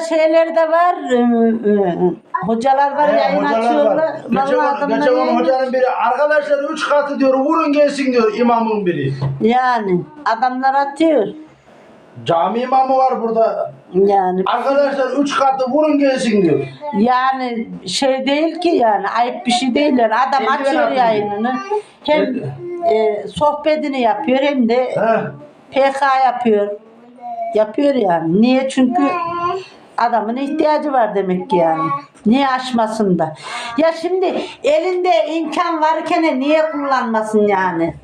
şeyler de var. ıı, ıı, Hocalar var He, yayın hocalar açıyorlar. var. Geçen, Vallahi adamlar geçen yayın- hocanın biri arkadaşlar üç katı diyor vurun gelsin diyor imamın biri. Yani adamlar atıyor. Cami imamı var burada. Yani Arkadaşlar üç katı vurun gelsin diyor. yani şey değil ki yani ayıp bir şey değil yani adam Eldiven açıyor atıyor. yayınını hem e, sohbetini yapıyor hem de He. PK yapıyor yapıyor yani niye çünkü adamın ihtiyacı var demek ki yani niye açmasın da ya şimdi elinde imkan varken niye kullanmasın yani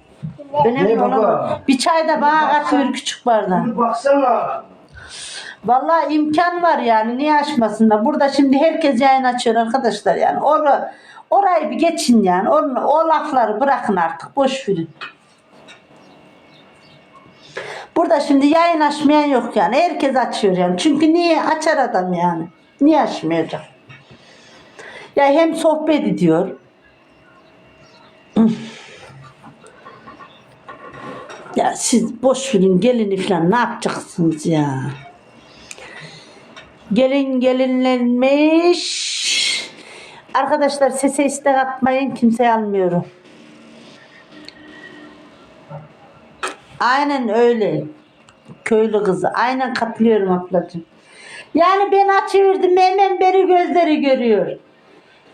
önemli Ne baba? olan o. bir çay da bana katıyor küçük bardak Bir baksana. Vallahi imkan var yani niye açmasınlar? Burada şimdi herkes yayın açıyor arkadaşlar yani. Or orayı bir geçin yani. O, o lafları bırakın artık. Boş verin. Burada şimdi yayın açmayan yok yani. Herkes açıyor yani. Çünkü niye açar adam yani? Niye açmayacak? Ya hem sohbet ediyor. Ya siz boş verin gelini falan ne yapacaksınız ya? Gelin gelinlenmiş. Arkadaşlar sese istek atmayın kimseye almıyorum. Aynen öyle. Köylü kızı. Aynen katılıyorum ablacığım. Yani ben açıverdim hemen beri gözleri görüyor.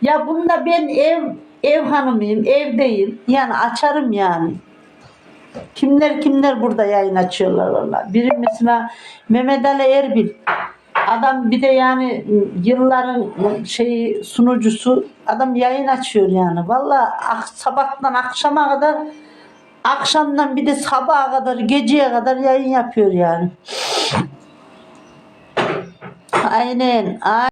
Ya bunda ben ev ev hanımıyım, evdeyim. Yani açarım yani. Kimler kimler burada yayın açıyorlar valla. Biri mesela Mehmet Ali Erbil. Adam bir de yani yılların şeyi sunucusu adam yayın açıyor yani. Valla sabahtan akşama kadar akşamdan bir de sabaha kadar geceye kadar yayın yapıyor yani. Aynen. aynen.